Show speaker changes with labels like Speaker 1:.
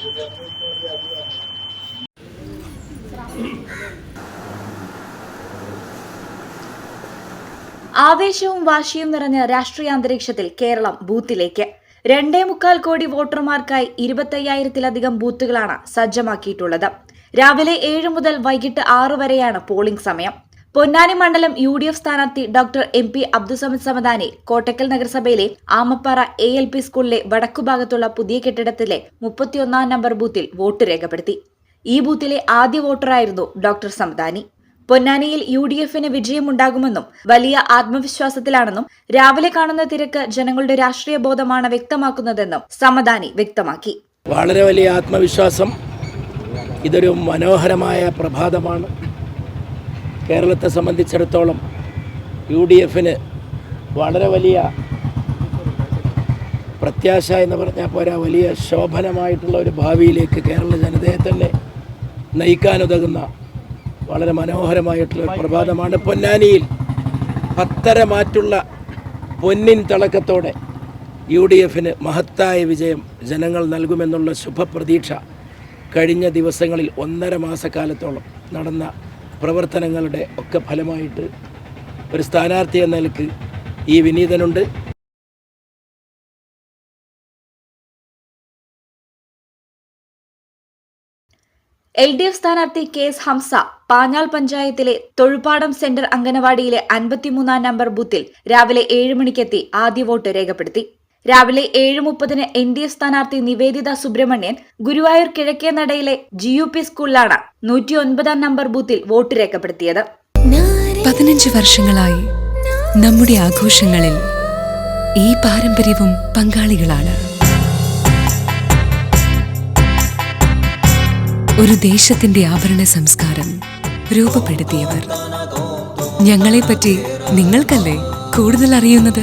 Speaker 1: ആവേശവും വാശിയും നിറഞ്ഞ രാഷ്ട്രീയ അന്തരീക്ഷത്തിൽ കേരളം ബൂത്തിലേക്ക്. രണ്ടേ മുക്കാൽ കോടി വോട്ടർമാർക്കായി ഇരുപത്തയ്യായിരത്തിലധികം ബൂത്തുകളാണ് സജ്ജമാക്കിയിട്ടുള്ളത്. രാവിലെ ഏഴ് മുതൽ വൈകിട്ട് ആറ് വരെയാണ് പോളിംഗ് സമയം. പൊന്നാനി മണ്ഡലം യു ഡി എഫ് സ്ഥാനാർത്ഥി doctor M P Abdussamad Samadani Kottakkal നഗരസഭയിലെ ആമപ്പാറ എ എൽ പി സ്കൂളിലെ വടക്കുഭാഗത്തുള്ള പുതിയ കെട്ടിടത്തിലെ മുപ്പത്തിയൊന്നാം നമ്പർ ബൂത്തിൽ വോട്ട് രേഖപ്പെടുത്തി. ഈ ബൂത്തിലെ ആദ്യ വോട്ടറായിരുന്നു ഡോക്ടർ സമദാനി. പൊന്നാനിയിൽ യു ഡി എഫിന് വിജയമുണ്ടാകുമെന്നും വലിയ ആത്മവിശ്വാസത്തിലാണെന്നും രാവിലെ കാണുന്ന തിരക്ക് ജനങ്ങളുടെ രാഷ്ട്രീയ ബോധമാണ് വ്യക്തമാക്കുന്നതെന്നും സമദാനി വ്യക്തമാക്കി.
Speaker 2: വളരെ വലിയ ആത്മവിശ്വാസം. ഇതൊരു മനോഹരമായ പ്രഭാതമാണ്. കേരളത്തെ സംബന്ധിച്ചിടത്തോളം യു ഡി എഫിന് വളരെ വലിയ പ്രത്യാശ എന്ന് പറഞ്ഞാൽ പോരാ വലിയ ശോഭനമായിട്ടുള്ള ഒരു ഭാവിയിലേക്ക് കേരള ജനതയെ തന്നെ നയിക്കാനുതകുന്ന വളരെ മനോഹരമായിട്ടുള്ള പ്രഭാതമാണ്. പൊന്നാനിയിൽ പത്തര മാറ്റുള്ള പൊന്നിൻ തിളക്കത്തോടെ യു ഡി എഫിന് മഹത്തായ വിജയം ജനങ്ങൾ നൽകുമെന്നുള്ള ശുഭപ്രതീക്ഷ കഴിഞ്ഞ ദിവസങ്ങളിൽ ഒന്നര മാസക്കാലത്തോളം നടന്ന പ്രവർത്തനങ്ങളുടെ ഒക്കെ ഫലമായിട്ട് ഒരു സ്ഥാനാർത്ഥി എന്ന നിലയ്ക്ക് ഈ വിനീതനുണ്ട്.
Speaker 1: എൽ ഡി എഫ് സ്ഥാനാർത്ഥി കെ എസ് ഹംസ പാഞ്ഞാൾ പഞ്ചായത്തിലെ തൊഴുപാടം സെന്റർ അംഗനവാടിയിലെ അൻപത്തിമൂന്നാം നമ്പർ ബൂത്തിൽ രാവിലെ ഏഴ് മണിക്കെത്തി ആദ്യ വോട്ട് രേഖപ്പെടുത്തി. രാവിലെ ഏഴ് മുപ്പതിന് എൻ ഡി എഫ് സ്ഥാനാർത്ഥി നിവേദിത സുബ്രഹ്മണ്യൻ ഗുരുവായൂർ കിഴക്കേ നടയിലെ ജി യു പി സ്കൂളിലാണ് നൂറ്റി ഒൻപതാം നമ്പർ ബൂത്തിൽ വോട്ട് രേഖപ്പെടുത്തിയത്.
Speaker 3: പതിനഞ്ച് വർഷങ്ങളായി നമ്മുടെ ആഘോഷങ്ങളിൽ ഈ പാരമ്പര്യവും പങ്കാളികളാണ്. ഒരു ദേശത്തിന്റെ ആഭരണ സംസ്കാരം രൂപപ്പെടുത്തിയവർ. ഞങ്ങളെപ്പറ്റി നിങ്ങൾക്കല്ലേ കൂടുതൽ അറിയുന്നത്